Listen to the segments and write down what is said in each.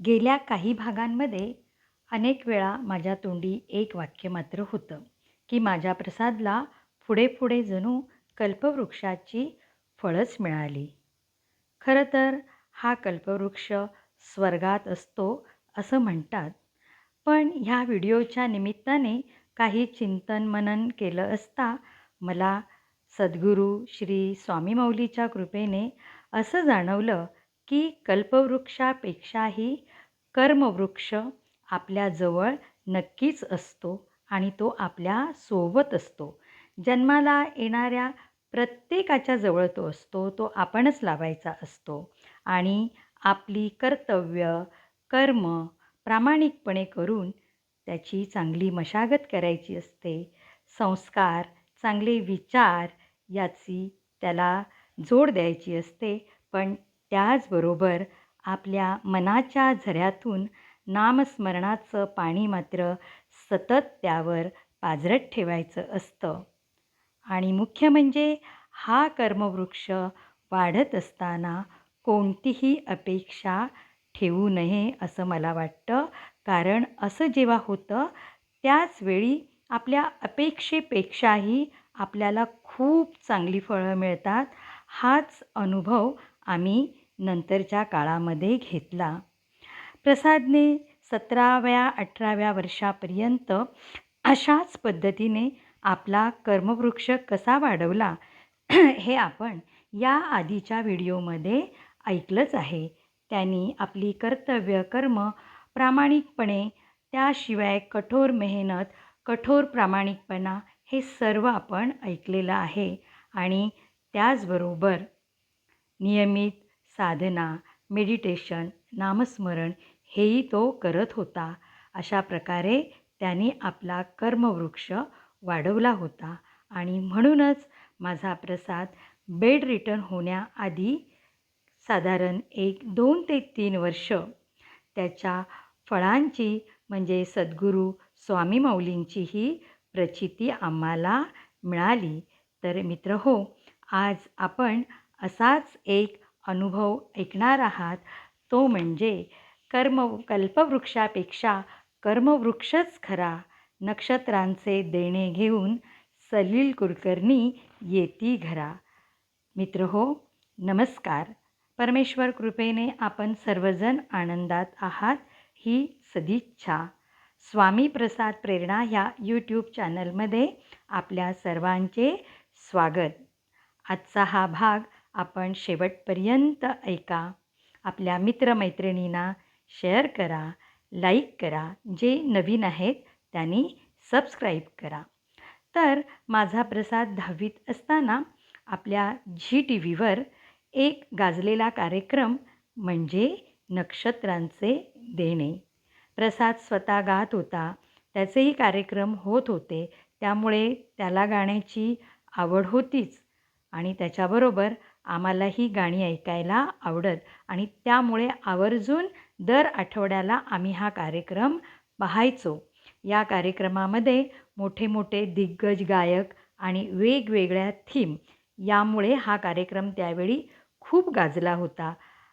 गेल्या काही भागांमध्ये अनेक वेळा माझ्या तोंडी एक वाक्य मात्र होतं की माझ्या प्रसादला पुढे पुढे जणू कल्पवृक्षाची फळंच मिळाली. खरं तर हा कल्पवृक्ष स्वर्गात असतो असं म्हणतात पण ह्या व्हिडिओच्या निमित्ताने काही चिंतन मनन केलं असता मला सद्गुरू श्री स्वामी मौलीच्या कृपेने असं जाणवलं की कल्पवृक्षापेक्षाही कर्मवृक्ष आपल्याजवळ नक्कीच असतो आणि तो आपल्यासोबत असतो. जन्माला येणाऱ्या प्रत्येकाच्या जवळ तो असतो तो आपणच लावायचा असतो आणि आपली कर्तव्य कर्म प्रामाणिकपणे करून त्याची चांगली मशागत करायची असते. संस्कार चांगले विचार याची त्याला जोड द्यायची असते. पण त्याचबरोबर आपल्या मनाच्या झऱ्यातून नामस्मरणाचं पाणी मात्र सतत त्यावर पाझरत ठेवायचं असतं. आणि मुख्य म्हणजे हा कर्मवृक्ष वाढत असताना कोणतीही अपेक्षा ठेवू नये असं मला वाटतं. कारण असं जेव्हा होतं त्याच वेळी आपल्या अपेक्षेपेक्षाही आपल्याला खूप चांगली फळं मिळतात. हाच अनुभव आम्ही नंतरच्या काळामध्ये घेतला. प्रसादने सतराव्या अठराव्या वर्षापर्यंत अशाच पद्धतीने आपला कर्मवृक्ष कसा वाढवला हे आपण या आधीच्या व्हिडिओमध्ये ऐकलंच आहे. त्यांनी आपली कर्तव्य कर्म प्रामाणिकपणे त्याशिवाय कठोर मेहनत कठोर प्रामाणिकपणा हे सर्व आपण ऐकलेलं आहे आणि त्याचबरोबर नियमित साधना मेडिटेशन नामस्मरण हेही तो करत होता. अशा प्रकारे त्यांनी आपला कर्मवृक्ष वाढवला होता आणि म्हणूनच माझा प्रसाद बेड रिटर्न होण्याआधी साधारण एक दोन ते तीन वर्ष त्याच्या फळांची म्हणजे सद्गुरू स्वामी माऊलींचीही प्रचिती आम्हाला मिळाली. तर मित्र हो आज आपण असाच एक अनुभव ऐकणार आहात तो म्हणजे कर्म कल्पवृक्षापेक्षा कर्मवृक्षच खरा. नक्षत्रांचे देणे घेऊन सलील कुलकर्णी येती घरा. मित्र हो नमस्कार. परमेश्वर कृपेने आपण सर्वजण आनंदात आहात ही सदिच्छा. स्वामी प्रसाद प्रेरणा ह्या यूट्यूब चॅनलमध्ये आपल्या सर्वांचे स्वागत. आजचा हा भाग आपण शेवटपर्यंत ऐका. आपल्या मित्रमैत्रिणींना शेअर करा लाईक करा. जे नवीन आहेत त्यांनी सबस्क्राईब करा. तर माझा प्रसाद दहावीत असताना आपल्या झी टी व्हीवर एक गाजलेला कार्यक्रम म्हणजे नक्षत्रांचे देणे. प्रसाद स्वतः गात होता. त्याचेही कार्यक्रम होत होते. त्यामुळे त्याला गाण्याची आवड होतीच. आणि त्याच्याबरोबर आम्हालाही गाणी ऐकायला आवडत आणि त्यामुळे आवर्जून दर आठवड्याला आम्ही हा कार्यक्रम पाहायचो. या कार्यक्रमामध्ये मोठे मोठे दिग्गज गायक आणि वेगवेगळ्या थीम यामुळे हा कार्यक्रम त्यावेळी खूप गाजला होता.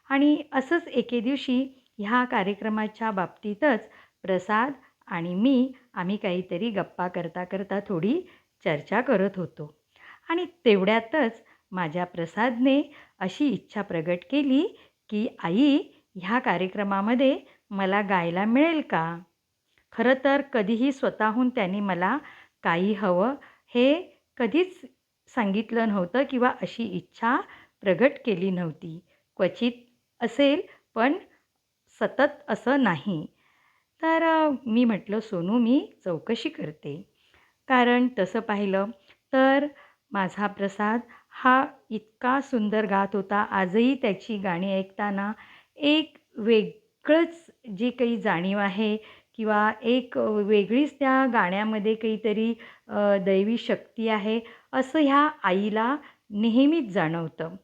आणि असंच एके दिवशी ह्या कार्यक्रमाच्या बाबतीतच प्रसाद आणि मी आम्ही काहीतरी गप्पा करता करता थोडी चर्चा करत होतो. आणि तेवढ्यातच माझ्या प्रसादने अशी इच्छा प्रगट केली की आई ह्या कार्यक्रमामध्ये मला गायला मिळेल का? खरं तर कधीही स्वतःहून त्यांनी मला काही हवं हे कधीच सांगितलं नव्हतं किंवा अशी इच्छा प्रगट केली नव्हती. क्वचित असेल पण सतत असं नाही. तर मी म्हटलं सोनू मी चौकशी करते. कारण तसं पाहिलं तर माझा प्रसाद हा इतका सुंदर गात होता. आजही त्याची गाणी ऐकताना एक वेगळंच जी काही जाणीव आहे किंवा एक वेगळीच त्या गाण्यामध्ये काहीतरी दैवी शक्ती आहे असं ह्या आईला नेहमीच जाणवतं.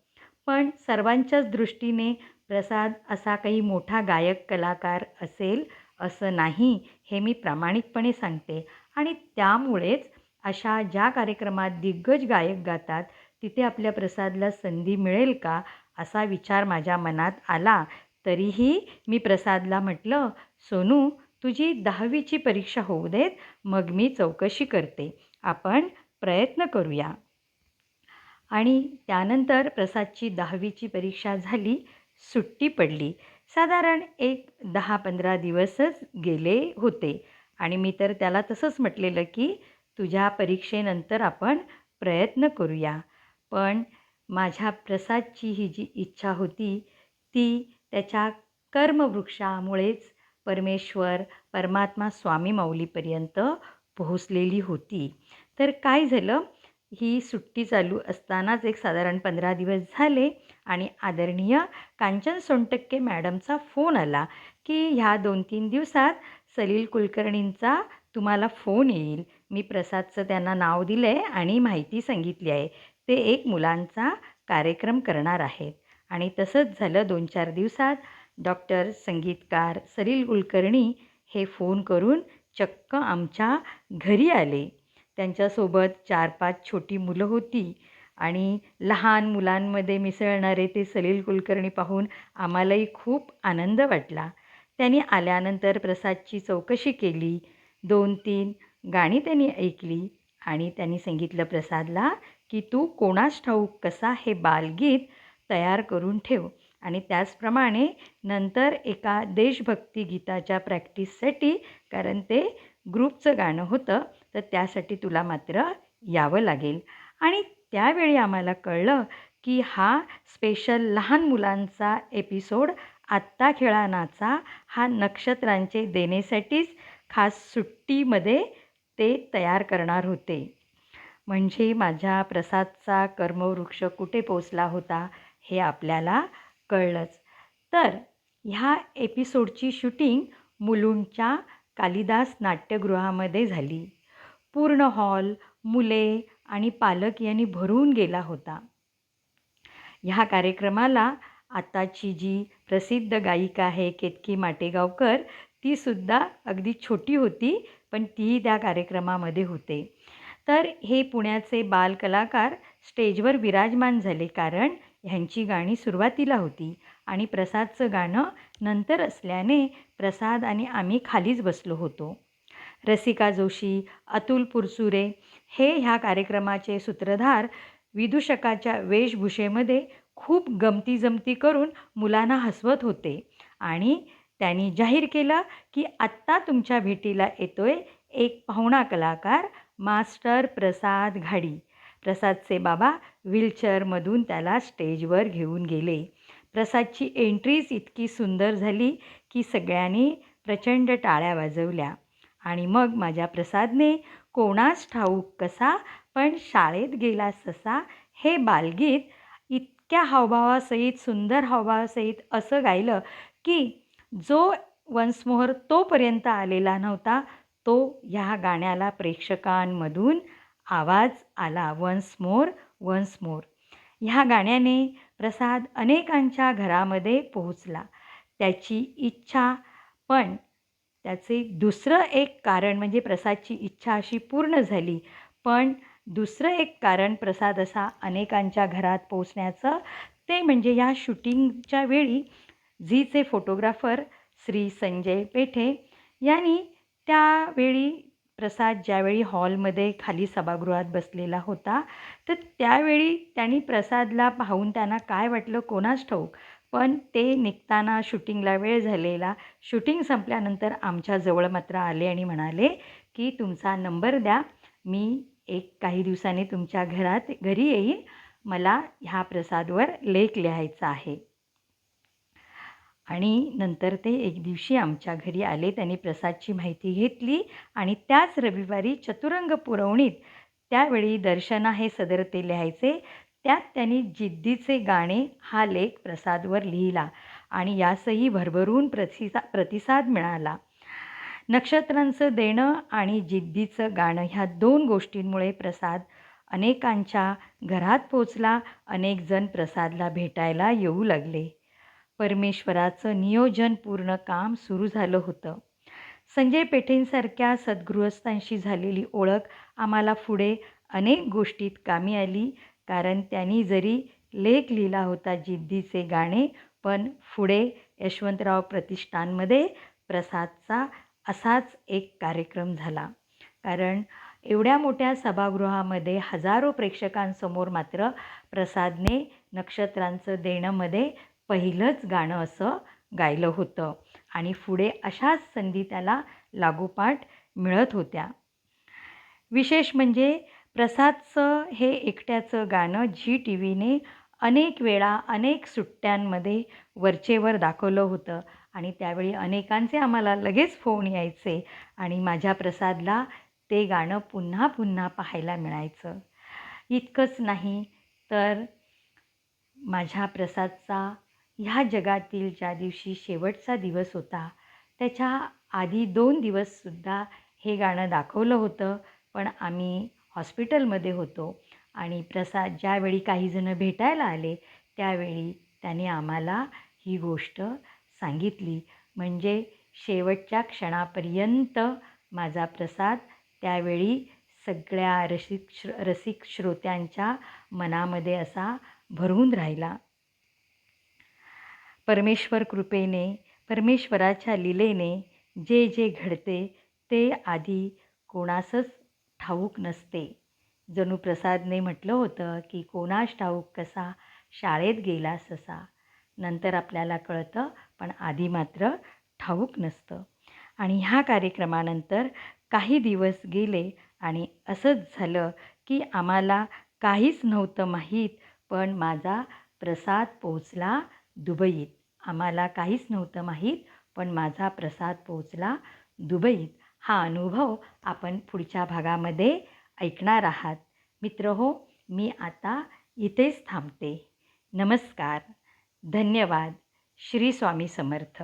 पण सर्वांच्याच दृष्टीने प्रसाद असा काही मोठा गायक कलाकार असेल असं नाही हे मी प्रामाणिकपणे सांगते. आणि त्यामुळेच अशा ज्या कार्यक्रमात दिग्गज गायक गातात तिथे आपल्या प्रसादला संधी मिळेल का? असा विचार माझ्या मनात आला. तरीही मी प्रसादला म्हटलं सोनू तुझी दहावीची परीक्षा होऊ देत मग मी चौकशी करते. आपण प्रयत्न करूया. आणि त्यानंतर प्रसादची दहावीची परीक्षा झाली सुट्टी पडली. साधारण एक दहा पंधरा दिवसच गेले होते. आणि मी तर त्याला तसंच म्हटलेलं की तुझ्या परीक्षेनंतर आपण प्रयत्न करूया. पण माझ्या प्रसादची ही जी इच्छा होती ती त्याच्या कर्मवृक्षामुळेच परमेश्वर परमात्मा स्वामी माऊलीपर्यंत पोहोचलेली होती. तर काय झालं? ही सुट्टी चालू असतानाच एक साधारण पंधरा दिवस झाले आणि आदरणीय कांचन सोनटक्के मॅडमचा फोन आला की ह्या दोन तीन दिवसात सलील कुलकर्णींचा तुम्हाला फोन येईल. मी प्रसादचं त्यांना नाव दिलं आहे आणि माहिती सांगितली आहे. ते एक मुलांचा कार्यक्रम करणार आहेत. आणि तसंच झालं दोन चार दिवसात डॉक्टर संगीतकार सलील कुलकर्णी हे फोन करून चक्क आमच्या घरी आले. त्यांच्यासोबत चार पाच छोटी मुलं होती आणि लहान मुलांमध्ये मिसळणारे ते सलील कुलकर्णी पाहून आम्हालाही खूप आनंद वाटला. त्यांनी आल्यानंतर प्रसादची चौकशी केली. दोन तीन गाणी त्यांनी ऐकली आणि त्यांनी सांगितलं प्रसादला की तू कोणास ठाऊक कसा हे बालगीत तयार करून ठेव. आणि त्याचप्रमाणे नंतर एका देशभक्ती गीताच्या प्रॅक्टिससाठी कारण ते ग्रुपचं गाणं होतं तर त्यासाठी तुला मात्र यावं लागेल. आणि त्यावेळी आम्हाला कळलं की हा स्पेशल लहान मुलांचा एपिसोड आत्ता खेळानाचा हा नक्षत्रांचे देण्यासाठीच खास सुट्टीमध्ये ते तयार करणार होते. म्हणजे माझ्या प्रसादचा कर्मवृक्ष कुठे पोचला होता हे आपल्याला कळलंच. तर ह्या एपिसोडची शूटिंग मुलुंडच्या कालिदास नाट्यगृहामध्ये झाली. पूर्ण हॉल मुले आणि पालक यांनी भरून गेला होता. ह्या कार्यक्रमाला आताची जी प्रसिद्ध गायिका आहे केतकी माटेगावकर तीसुद्धा अगदी छोटी होती पण तीही त्या कार्यक्रमामध्ये होते. तर हे पुण्याचे बालकलाकार स्टेजवर विराजमान झाले कारण ह्यांची गाणी सुरुवातीला होती आणि प्रसादचं गाणं नंतर असल्याने प्रसाद आणि आम्ही खालीच बसलो होतो. रसिका जोशी अतुल पुरसुरे हे ह्या कार्यक्रमाचे सूत्रधार विदूषकाच्या वेशभूषेमध्ये खूप गमती जमती करून मुलांना हसवत होते आणि त्यांनी जाहीर केलं की आत्ता तुमच्या भेटीला येतोय एक पाहुणा कलाकार मास्टर प्रसाद घाडी. प्रसादचे बाबा व्हीलचेअरमधून त्याला स्टेजवर घेऊन गेले. प्रसादची एंट्रीच इतकी सुंदर झाली की सगळ्यांनी प्रचंड टाळ्या वाजवल्या. आणि मग माझ्या प्रसादने कोणास ठाऊक कसा पण शाळेत गेला ससा हे बालगीत इतक्या हावभावासहित सुंदर हावभावासहित असं गायलं की जो वंसमोहर तोपर्यंत आलेला नव्हता तो ह्या गाण्याला प्रेक्षकांमधून आवाज आला. Once more once more. ह्या गाण्याने प्रसाद अनेकांच्या घरामध्ये पोहोचला. त्याची इच्छा पण त्याचे दुसरं एक कारण म्हणजे प्रसादची इच्छा अशी पूर्ण झाली. पण दुसरं एक कारण प्रसाद असा अनेकांच्या घरात पोचण्याचं ते म्हणजे या शूटिंगच्या वेळी झीचे फोटोग्राफर श्री संजय पेठे यांनी त्यावेळी प्रसाद ज्यावेळी हॉलमध्ये खाली सभागृहात बसलेला होता तर त्यावेळी त्यांनी प्रसादला पाहून त्यांना काय वाटलं कोणास ठाऊक पण ते निघताना शूटिंगला वेळ झालेला. शूटिंग संपल्यानंतर आमच्याजवळ मात्र आले आणि म्हणाले की तुमचा नंबर द्या मी एक काही दिवसांनी तुमच्या घरात घरी येईन. मला ह्या प्रसादवर लेख लिहायचा आहे. आणि नंतर ते एक दिवशी आमच्या घरी आले त्यांनी प्रसादची माहिती घेतली आणि त्याच रविवारी चतुरंग पुरवणीत त्यावेळी दर्शना हे सदर ते लिहायचे त्यात त्यांनी जिद्दीचे गाणे हा लेख प्रसादवर लिहिला आणि यासही भरभरून प्रतिसा प्रतिसाद मिळाला. नक्षत्रांचं देणं आणि जिद्दीचं गाणं ह्या दोन गोष्टींमुळे प्रसाद अनेकांच्या घरात पोचला अनेक जण प्रसादला भेटायला येऊ लागले. परमेश्वराचं नियोजनपूर्ण काम सुरू झालं होतं. संजय पेठेंसारख्या सद्गृहस्थांशी झालेली ओळख आम्हाला पुढे अनेक गोष्टीत कामी आली कारण त्यांनी जरी लेख लिहिला होता जिद्दीचे गाणे पण पुढे यशवंतराव प्रतिष्ठानमध्ये प्रसादचा असाच एक कार्यक्रम झाला. कारण एवढ्या मोठ्या सभागृहामध्ये हजारो प्रेक्षकांसमोर मात्र प्रसादने नक्षत्रांचं देणंमध्ये पहिलंच गाणं असं गायलं होतं. आणि पुढे अशाच संधी त्याला लागोपाठ मिळत होत्या. विशेष म्हणजे प्रसादचं हे एकट्याचं गाणं झी टी व्हीने अनेक वेळा अनेक सुट्ट्यांमध्ये वरचेवर दाखवलं होतं. आणि त्यावेळी अनेकांचे आम्हाला लगेच फोन यायचे आणि माझ्या प्रसादला ते गाणं पुन्हा पुन्हा पाहायला मिळायचं. इतकंच नाही तर माझ्या प्रसादचा ह्या जगातील ज्या दिवशी शेवटचा दिवस होता त्याच्या आधी दोन दिवससुद्धा हे गाणं दाखवलं होतं. पण आम्ही हॉस्पिटलमध्ये होतो आणि प्रसाद ज्यावेळी काहीजणं भेटायला आले त्यावेळी त्याने आम्हाला ही गोष्ट सांगितली. म्हणजे शेवटच्या क्षणापर्यंत माझा प्रसाद त्यावेळी सगळ्या रसिक श्र रसिक श्रोत्यांच्या मनामध्ये असा भरून राहिला. परमेश्वर कृपेने परमेश्वराच्या लीलेने जे जे घडते ते आधी कोणासच ठाऊक नसते. जणू प्रसादने म्हटलं होतं की कोणास ठाऊक कसा? शाळेत गेला ससा. नंतर आपल्याला कळतं पण आधी मात्र ठाऊक नसतं. आणि ह्या कार्यक्रमानंतर काही दिवस गेले आणि असंच झालं की आम्हाला काहीच नव्हतं माहीत पण माझा प्रसाद पोचला दुबईत. आम्हाला काहीच नव्हतं माहीत पण माझा प्रसाद पोचला दुबईत हा अनुभव आपण पुढच्या भागामध्ये ऐकणार आहात. मित्र हो मी आता इथेच थांबते. नमस्कार. धन्यवाद. श्री स्वामी समर्थ.